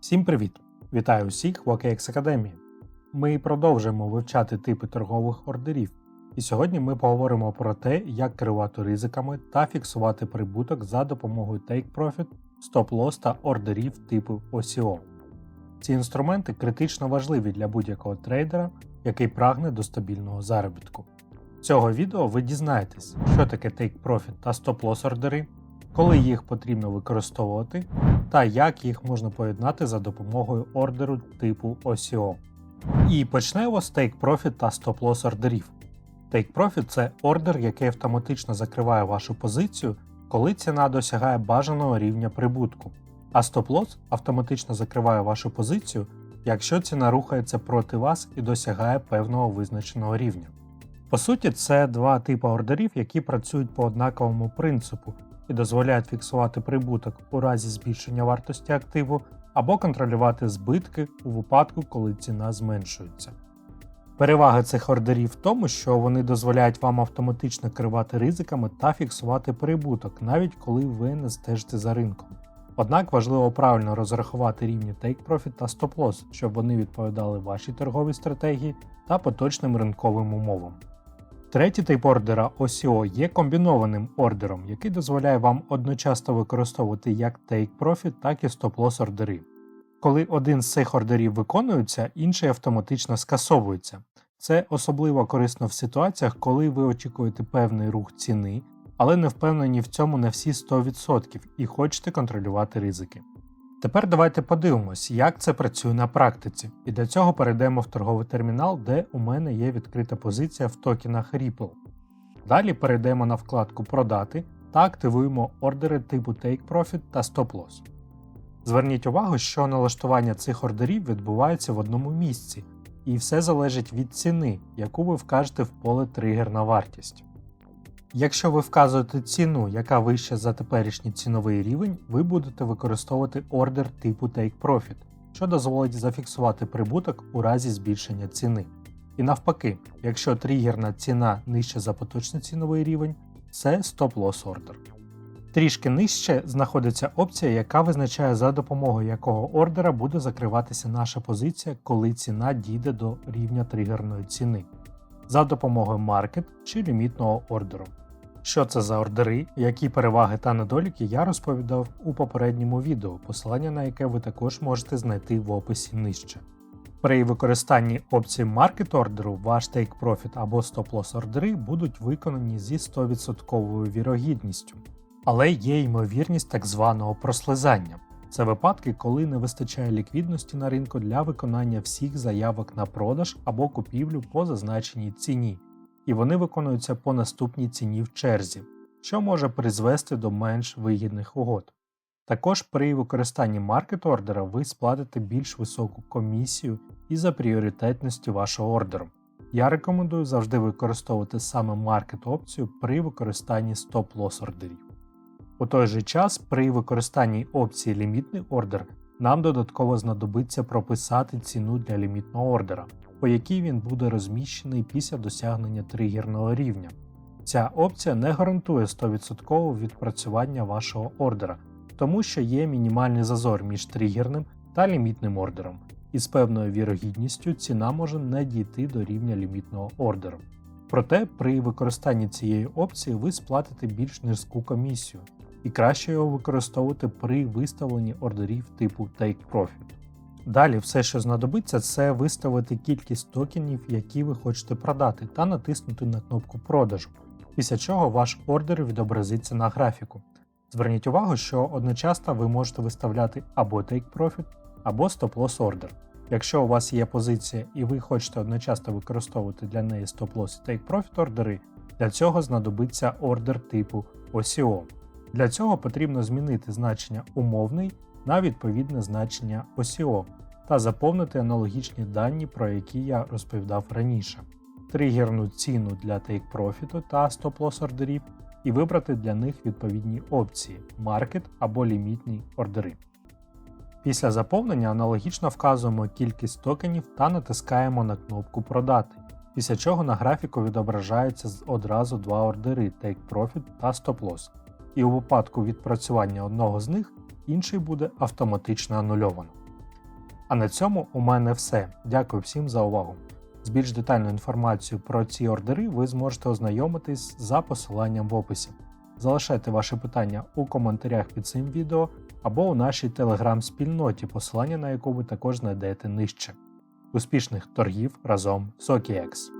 Всім привіт! Вітаю усіх в OKX Академії. Ми продовжуємо вивчати типи торгових ордерів, і сьогодні ми поговоримо про те, як керувати ризиками та фіксувати прибуток за допомогою Take Profit, Stop Loss та ордерів типу OCO. Ці інструменти критично важливі для будь-якого трейдера, який прагне до стабільного заробітку. В цього відео ви дізнаєтесь, що таке Take Profit та Stop Loss ордери, коли їх потрібно використовувати, та як їх можна поєднати за допомогою ордеру типу OCO. І почнемо з Take Profit та Stop Loss ордерів. Take Profit це ордер, який автоматично закриває вашу позицію, коли ціна досягає бажаного рівня прибутку, а Stop Loss автоматично закриває вашу позицію, якщо ціна рухається проти вас і досягає певного визначеного рівня. По суті, це два типи ордерів, які працюють по однаковому принципу і дозволяють фіксувати прибуток у разі збільшення вартості активу або контролювати збитки у випадку, коли ціна зменшується. Перевага цих ордерів в тому, що вони дозволяють вам автоматично керувати ризиками та фіксувати прибуток, навіть коли ви не стежите за ринком. Однак важливо правильно розрахувати рівні Take Profit та Stop Loss, щоб вони відповідали вашій торговій стратегії та поточним ринковим умовам. Третій тип ордера OCO є комбінованим ордером, який дозволяє вам одночасно використовувати як Take Profit, так і Stop Loss ордери. Коли один з цих ордерів виконується, інший автоматично скасовується. Це особливо корисно в ситуаціях, коли ви очікуєте певний рух ціни, але не впевнені в цьому на всі 100% і хочете контролювати ризики. Тепер давайте подивимось, як це працює на практиці, і для цього перейдемо в торговий термінал, де у мене є відкрита позиція в токенах Ripple. Далі перейдемо на вкладку Продати та активуємо ордери типу Take Profit та Stop Loss. Зверніть увагу, що налаштування цих ордерів відбувається в одному місці, і все залежить від ціни, яку ви вкажете в поле Тригерна вартість. Якщо ви вказуєте ціну, яка вища за теперішній ціновий рівень, ви будете використовувати ордер типу Take Profit, що дозволить зафіксувати прибуток у разі збільшення ціни. І навпаки, якщо тригерна ціна нижча за поточний ціновий рівень, це Loss ордер. Трішки нижче знаходиться опція, яка визначає за допомогою якого ордера буде закриватися наша позиція, коли ціна дійде до рівня тригерної ціни, за допомогою Market чи лімітного ордеру. Що це за ордери, які переваги та недоліки я розповідав у попередньому відео, посилання на яке ви також можете знайти в описі нижче. При використанні опції Market ордеру ваш Take Profit або Stop Loss ордери будуть виконані зі 100% вірогідністю, але є ймовірність так званого прослизання. Це випадки, коли не вистачає ліквідності на ринку для виконання всіх заявок на продаж або купівлю по зазначеній ціні і вони виконуються по наступній ціні в черзі, що може призвести до менш вигідних угод. Також при використанні маркет ордера ви сплатите більш високу комісію із-за пріоритетності вашого ордеру. Я рекомендую завжди використовувати саме маркет опцію при використанні стоп-лос ордерів. У той же час, при використанні опції лімітний ордер, нам додатково знадобиться прописати ціну для лімітного ордера, по якій він буде розміщений після досягнення тригерного рівня. Ця опція не гарантує 100% відпрацювання вашого ордера, тому що є мінімальний зазор між тригерним та лімітним ордером, і з певною вірогідністю ціна може не дійти до рівня лімітного ордеру. Проте при використанні цієї опції ви сплатите більш низьку комісію, і краще його використовувати при виставленні ордерів типу Take Profit. Далі все, що знадобиться, це виставити кількість токенів, які ви хочете продати, та натиснути на кнопку продажу, після чого ваш ордер відобразиться на графіку. Зверніть увагу, що одночасно ви можете виставляти або Take Profit, або Stop Loss Order. Якщо у вас є позиція і ви хочете одночасно використовувати для неї Stop Loss і Take Profit ордери, для цього знадобиться ордер типу OCO. Для цього потрібно змінити значення умовний на відповідне значення OCO та заповнити аналогічні дані, про які я розповідав раніше, тригерну ціну для Take Profit та Stop Loss ордерів і вибрати для них відповідні опції Market або лімітні ордери. Після заповнення аналогічно вказуємо кількість токенів та натискаємо на кнопку Продати, після чого на графіку відображаються одразу два ордери Take Profit та Stop Loss, і у випадку відпрацювання одного з них інший буде автоматично анульовано. А на цьому у мене все. Дякую всім за увагу. З більш детальною інформацією про ці ордери ви зможете ознайомитись за посиланням в описі. Залишайте ваші питання у коментарях під цим відео або у нашій телеграм-спільноті, посилання на яку ви також знайдете нижче. Успішних торгів разом з OKX!